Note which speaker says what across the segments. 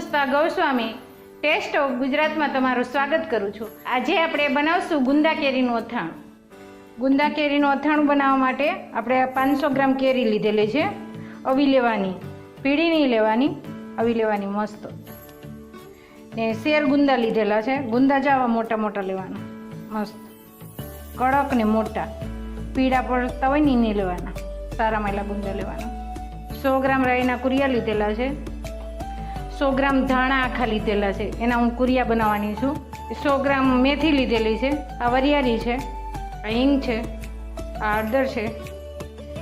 Speaker 1: Pushpa Goswami, test of ગુજરાતમાં તમારું સ્વાગત કરું છું. આજે આપણે બનાવશું ગુંદા કેરીનું અથાણું. ગુંદા કેરીનું અથાણું બનાવવા માટે આપણે પાંચસો ગ્રામ કેરી લીધેલી છે. અવી લેવાની, પીળી નહીં લેવાની, અવી લેવાની મસ્ત. ને શેર ગુંદા લીધેલા છે. ગુંદા જાવા મોટા મોટા લેવાના. મસ્ત. કડક ને મોટા. પીળા પડતા હોય ને નહીં લેવાના. સારા માયલા ગુંદા લેવાના. સો ગ્રામ રાઈના કુરિયા લીધેલા છે. સો ગ્રામ ધાણા આખા લીધેલા છે. એના હું કુરિયા બનાવવાની છું. સો ગ્રામ મેથી લીધેલી છે. આ વરિયાળી છે. આ હિંગ છે. આ હળદર છે.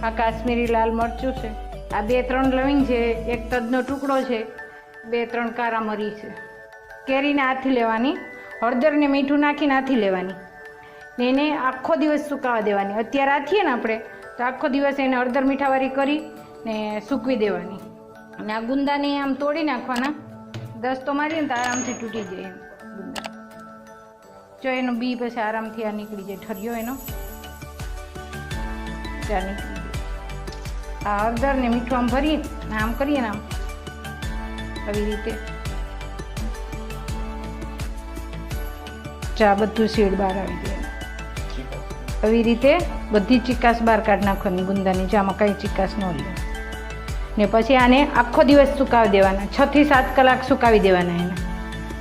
Speaker 1: આ કાશ્મીરી લાલ મરચું છે. આ બે ત્રણ લવિંગ છે. એક તજનો ટુકડો છે. બે ત્રણ કારા મરી છે. કેરીને હાથી લેવાની. હળદરને મીઠું નાખીને હાથી લેવાની. ને એને આખો દિવસ સુકાવા દેવાની. અત્યારે આથીએ ને આપણે, તો આખો દિવસ એને હળદર મીઠાવાળી કરી ને સૂકવી દેવાની. અને આ ગુંદાને આમ તોડી નાખવાના. દસ તો મારીએ ને તો આરામથી તૂટી જાય ગુંદા. જો એનો બી પછી આરામથી આ નીકળી જાય ઠર્યો એનો. ત્યાં નીકળી જાય આ હળદરને મીઠું આમ ભરીએ ને આમ કરીએ ને આમ. આવી રીતે. ચા બધું શેડ બહાર આવી જાય આવી રીતે બધી ચિકાસ બહાર કાઢી નાખવાની ગુંદાની ચામાં કંઈ ચિકાસ ન લે ને પછી આને આખો દિવસ સુકાવી દેવાના. છ થી સાત કલાક સુકાવી દેવાના એને.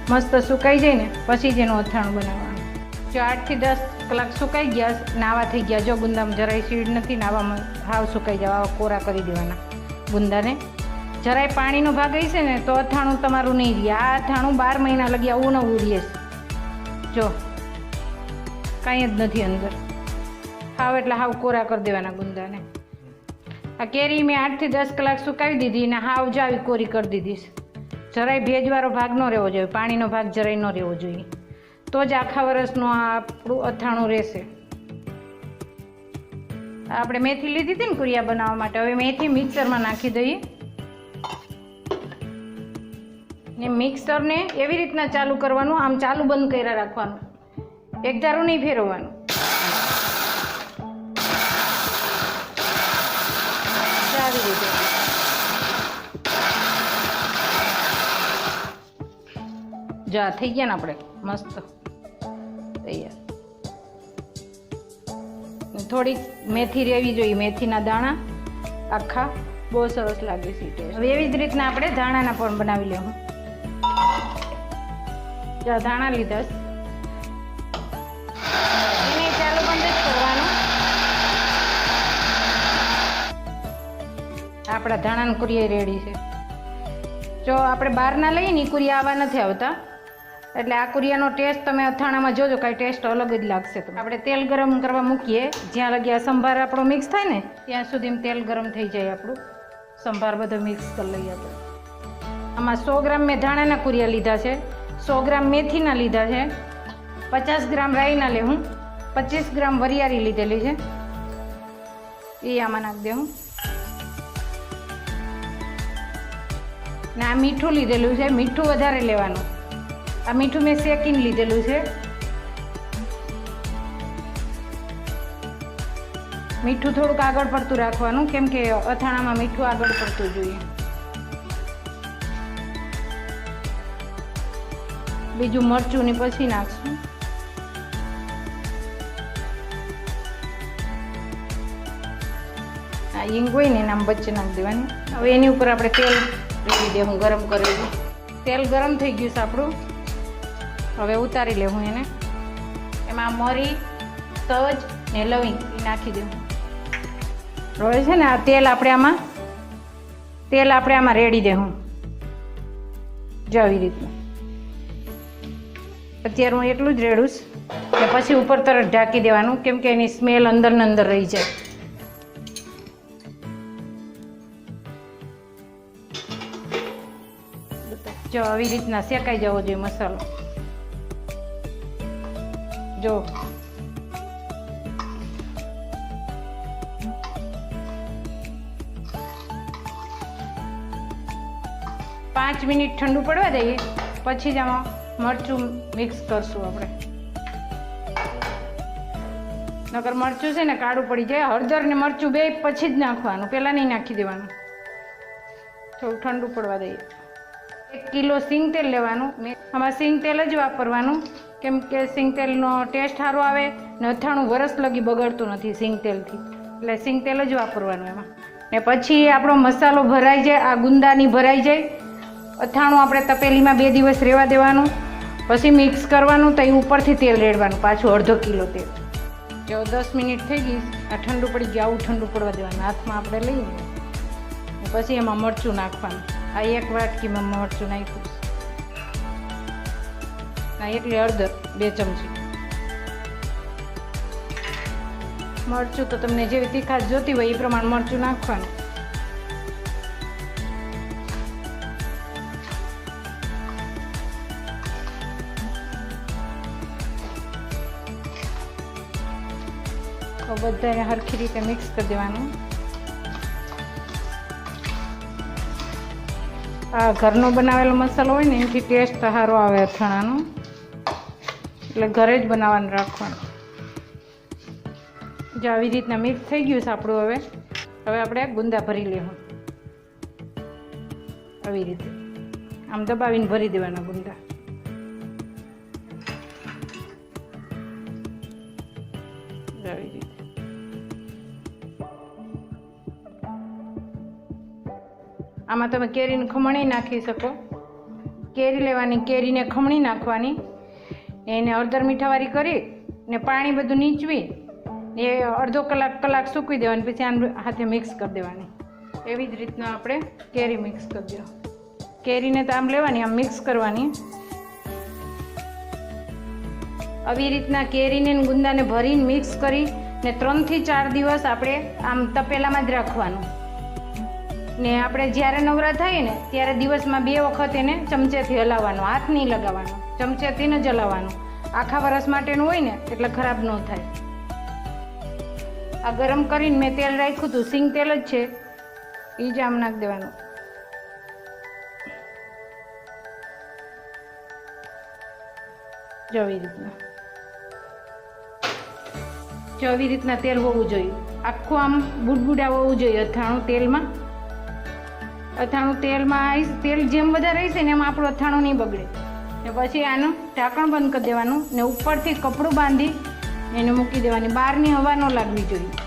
Speaker 1: મસ્ત સુકાઈ જાય ને, પછી જ એનું અથાણું બનાવવાનું. જો આઠથી દસ કલાક સુકાઈ ગયા, નાવા થઈ ગયા. જો ગુંદામાં જરાય સીડ નથી, નાવામાં હાવ સુકાઈ જવા કોરા કરી દેવાના. ગુંદાને જરાય પાણીનો ભાગ હશે ને, તો અથાણું તમારું નહીં રહે. આ અથાણું બાર મહિના લગી આવું નવું રહે. જો, કાંઈ જ નથી અંદર. હાવ એટલે હાવ કોરા કરી દેવાના ગુંદાને. આ કેરી મેં આઠથી દસ કલાક સુકાવી દીધી અને હાવ જ આવી કોરી કરી દીધી જરાય ભેજવાળો ભાગ ન રહેવો જોઈએ, પાણીનો ભાગ જરાય ન રહેવો જોઈએ. તો જ આખા વરસનું આ આપણું અથાણું રહેશે. આપણે મેથી લીધી હતી ને કુરિયા બનાવવા માટે, હવે મેથી મિક્સરમાં નાખી દઈએ. ને મિક્સરને એવી રીતના ચાલુ કરવાનું, આમ ચાલુ બંધ કર્યા રાખવાનું. એક ધારું નહીં ફેરવવાનું. જો, થઈ ગયા ને આપણે. મસ્ત. તૈયાર. થોડીક મેથી રેવી જોઈએ, મેથીના દાણા આખા. બહુ સરસ લાગે છે હવે એવી જ રીતના આપણે ધાણાના પણ બનાવી લેવું. જો, ધાણા લીધા. એને ચાલુ બંધ જ આપણા ધાણાની કુરિયા રેડી છે. જો આપણે બહારના લઈએ ને કુરિયા આવા નથી આવતા. એટલે આ કુરિયાનો ટેસ્ટ તમે અથાણામાં જોજો, કાંઈ ટેસ્ટ અલગ જ લાગશે તો આપણે તેલ ગરમ કરવા મૂકીએ. જ્યાં લગી આ સંભાર આપણો મિક્સ થાય ને, ત્યાં સુધી તેલ ગરમ થઈ જાય આપણું. સંભાર બધો મિક્સ કરી લઈએ આપણે. આમાં સો ગ્રામ મેં ધાણાના કુરિયા લીધા છે. સો ગ્રામ મેથીના લીધા છે. પચાસ ગ્રામ રાઈના લેવું પચીસ ગ્રામ વરિયાળી લીધેલી છે. એ આમાં નાખી દેવું ને આ મીઠું લીધેલું છે. મીઠું વધારે લેવાનું. આ મીઠું મેં શેકીને લીધેલું છે. મીઠું થોડુંક આગળ પડતું રાખવાનું, કેમ કે અથાણામાં મીઠું આગળ પડતું જોઈએ. બીજું મરચું ને પછી નાખશું. આ ઈંગ હોય ને એના વચ્ચે નાખી દેવાની. હવે એની ઉપર આપણે તેલ રેડી દેવું ગરમ કરેલું તેલ ગરમ થઈ ગયું છે આપણું. હવે ઉતારી લેવું એને. એમાં મરી, તજ ને લવિંગ એ નાખી દેવું. હવે છે ને આ તેલ આપણે આમાં, તેલ આપણે આમાં રેડી દેવું. જો આવી રીતનું. અત્યારે હું એટલું જ રેડું કે પછી ઉપર તરત ઢાંકી દેવાનું, કેમ કે એની સ્મેલ અંદર ને અંદર રહી જાય. જો આવી રીતના શેકાઈ જવો જોઈએ મસાલો. જો. પાંચ મિનિટ ઠંડુ પડવા દઈએ, પછી જ આમાં મરચું મિક્સ કરશું આપણે. નકર મરચું છે ને કાળું પડી જાય, હળદર ને મરચું બે પછી જ નાખવાનું પહેલાં નહીં નાખી દેવાનું. થોડું ઠંડુ પડવા દઈએ. એક કિલો સિંગ તેલ લેવાનું, મેં આમાં સિંગ તેલ જ વાપરવાનું. કેમ કે સિંગતેલનો ટેસ્ટ સારો આવે ને અથાણું વરસ લગી બગડતું નથી સિંગ તેલથી એટલે સિંગ તેલ જ વાપરવાનું એમાં. ને પછી આપણો મસાલો ભરાઈ જાય, આ ગુંદાની ભરાઈ જાય. અથાણું આપણે તપેલીમાં બે દિવસ રહેવા દેવાનું. પછી મિક્સ કરવાનું તો એ ઉપરથી તેલ રેડવાનું, પાછું અડધો કિલો તેલ. જો દસ મિનિટ થઈ ગઈ, આ ઠંડુ પડી ગયું, આવું ઠંડુ પડવા દેવાનું. હાથમાં આપણે લઈને પછી એમાં મરચું નાખવાનું. આ એક વાટકીમાં મરચું નાખ્યું. એટલી હળદર, બે ચમચી. મરચું તો તમને જેવી તીખાશ જોતી હોય એ પ્રમાણે મરચું નાખવાનું. બધાને સરખી રીતે મિક્સ કરી દેવાનું. આ ઘરનો બનાવેલો મસાલો હોય ને એનાથી ટેસ્ટ સારો આવે અથાણાનો. એટલે ઘરે જ બનાવવાનું રાખવાનું. જો આવી રીતના મિક્સ થઈ ગયું છે આપણું હવે. હવે આપણે ગુંદા ભરી લેવું. આવી રીતે. આમ દબાવીને ભરી દેવાના ગુંદા. આમાં તમે કેરીને ખમણી નાખી શકો. કેરી લેવાની, કેરીને ખમણી નાખવાની. એને અડધર મીઠાવાળી કરી ને પાણી બધું નીચવી એ અડધો કલાક કલાક સૂકવી દેવાની, પછી આમ હાથે મિક્સ કરી દેવાની. એવી જ રીતના આપણે કેરી મિક્સ કરી દો કેરીને તો આમ લેવાની, આમ મિક્સ કરવાની. આવી રીતના કેરીને ગુંદાને ભરીને મિક્સ કરી ને ત્રણથી ચાર દિવસ આપણે આમ તપેલામાં જ રાખવાનું. ને આપણે જ્યારે નવરા થઈએ ને, ત્યારે દિવસમાં બે વખત એને ચમચેથી હલાવવાનું, હાથ નહીં લગાવવાનો. ચમચેથી જ જલાવવાનું આખા વરસ માટેનું હોય ને, એટલે ખરાબ ન થાય. આ ગરમ કરીને મેં તેલ રાખ્યું હતું, સિંગ તેલ જ છે. એ જ આમ નાખી દેવાનું. જો રીતના. જો આવી રીતના તેલ હોવું જોઈએ. આખું આમ બુડબુડા હોવું જોઈએ અથાણું તેલમાં. અથાણું તેલમાં આવીશ તેલ જેમ વધારે રહેશે ને એમ આપણું અથાણું નહીં બગડે. ને પછી આનું ઢાંકણ બંધ કરી દેવાનું ને ઉપરથી કપડું બાંધી એને મૂકી દેવાની. બહારની હવા ન લાગવી જોઈએ.